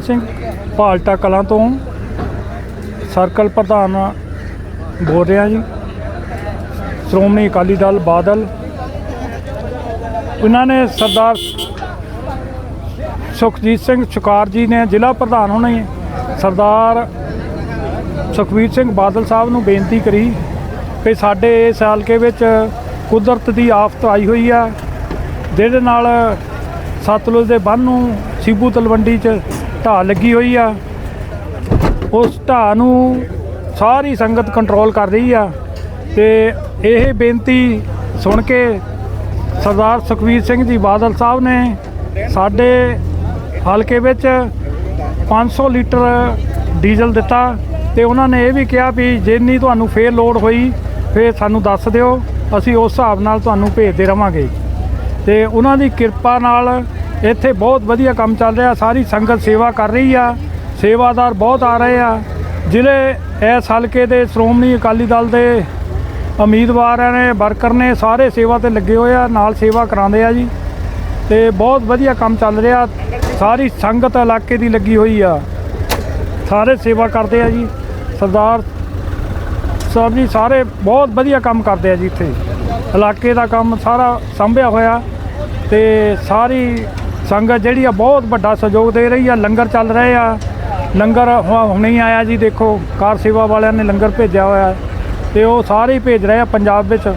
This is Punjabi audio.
ਸਿੰਘ, ਪਾਲਟਾ ਕਲਾਂ ਤੋਂ ਸਰਕਲ ਪ੍ਰਧਾਨ ਬੋਲ ਰਿਹਾ ਜੀ। ਸ਼੍ਰੋਮਣੀ ਅਕਾਲੀ ਦਲ ਬਾਦਲ। ਉਹਨਾਂ ਨੇ ਸਰਦਾਰ ਸੁਖਜੀਤ ਸਿੰਘ ਸ਼ੁਕਾਰ ਜੀ ਨੇ ਜ਼ਿਲ੍ਹਾ ਪ੍ਰਧਾਨ ਹੋਣੇ ਸਰਦਾਰ ਸੁਖਬੀਰ ਸਿੰਘ ਬਾਦਲ ਸਾਹਿਬ ਨੂੰ ਬੇਨਤੀ ਕਰੀ ਕਿ ਸਾਡੇ ਇਸ ਹਲਕੇ ਵਿੱਚ ਕੁਦਰਤ ਦੀ ਆਫਤ ਆਈ ਹੋਈ ਆ। ਜਿਹਦੇ ਨਾਲ ਸਤਲੁਜ ਦੇ ਬੰਨ ਨੂੰ ਸੀਬੂ ਤਲਵੰਡੀ 'ਚ ਢਾਹ ਲੱਗੀ ਹੋਈ ਆ। ਉਸ ਢਾਹ ਨੂੰ ਸਾਰੀ ਸੰਗਤ ਕੰਟਰੋਲ ਕਰ ਰਹੀ ਆ। ਤੇ ਇਹ ਬੇਨਤੀ ਸੁਣ ਕੇ ਸਰਦਾਰ ਸੁਖਬੀਰ ਸਿੰਘ ਜੀ ਬਾਦਲ ਸਾਹਿਬ ਨੇ ਸਾਡੇ ਹਲਕੇ ਵਿੱਚ 500 ਲੀਟਰ ਡੀਜ਼ਲ ਦਿੱਤਾ ਤੇ ਉਹਨਾਂ ਨੇ ਇਹ ਵੀ ਕਿਹਾ ਵੀ ਜਿੰਨੀ ਤੁਹਾਨੂੰ ਫੇਰ ਲੋਡ ਹੋਈ, ਫੇਰ ਸਾਨੂੰ ਦੱਸ ਦਿਓ, ਅਸੀਂ ਉਸ ਹਿਸਾਬ ਨਾਲ ਤੁਹਾਨੂੰ ਭੇਜਦੇ ਰਵਾਂਗੇ। ਤੇ ਉਹਨਾਂ ਦੀ ਕਿਰਪਾ ਨਾਲ ਇੱਥੇ ਬਹੁਤ ਵਧੀਆ ਕੰਮ ਚੱਲ ਰਿਹਾ, ਸਾਰੀ ਸੰਗਤ ਸੇਵਾ ਕਰ ਰਹੀ ਆ, ਸੇਵਾਦਾਰ ਬਹੁਤ ਆ ਰਹੇ ਆ। ਜ਼ਿਲ੍ਹੇ ਇਸ ਹਲਕੇ ਦੇ ਸ਼੍ਰੋਮਣੀ ਅਕਾਲੀ ਦਲ ਦੇ ਉਮੀਦਵਾਰਾਂ ਨੇ, ਵਰਕਰ ਨੇ ਸਾਰੇ ਸੇਵਾ ਤੇ ਲੱਗੇ ਹੋਏ ਆ, ਨਾਲ ਸੇਵਾ ਕਰਾਉਂਦੇ ਆ ਜੀ। ਤੇ ਬਹੁਤ ਵਧੀਆ ਕੰਮ ਚੱਲ ਰਿਹਾ, ਸਾਰੀ ਸੰਗਤ ਇਲਾਕੇ ਦੀ ਲੱਗੀ ਹੋਈ ਆ। ਸਾਰੇ ਸੇਵਾ ਕਰਦੇ ਆ ਜੀ। ਸਰਦਾਰ ਸਾਹਿਬ ਜੀ ਸਾਰੇ ਬਹੁਤ ਵਧੀਆ ਕੰਮ ਕਰਦੇ ਆ ਜੀ ਇੱਥੇ। ਇਲਾਕੇ ਦਾ ਕੰਮ ਸਾਰਾ ਸੰਭਿਆ ਹੋਇਆ ਤੇ ਸਾਰੀ ਸੰਗਤ ਜਿਹੜੀ ਆ ਬਹੁਤ ਵੱਡਾ ਸਹਿਯੋਗ ਦੇ ਰਹੀ ਆ, ਲੰਗਰ ਚੱਲ ਰਹੇ ਆ। ਲੰਗਰ ਹੁ- ਹੁਣੇ ਆਇਆ ਜੀ, ਦੇਖੋ, ਕਾਰ ਸੇਵਾ ਵਾਲਿਆਂ ਨੇ ਲੰਗਰ ਭੇਜਿਆ ਹੋਇਆ ਤੇ ਉਹ ਸਾਰੇ ਹੀ ਭੇਜ ਰਹੇ ਆ ਪੰਜਾਬ ਵਿੱਚ।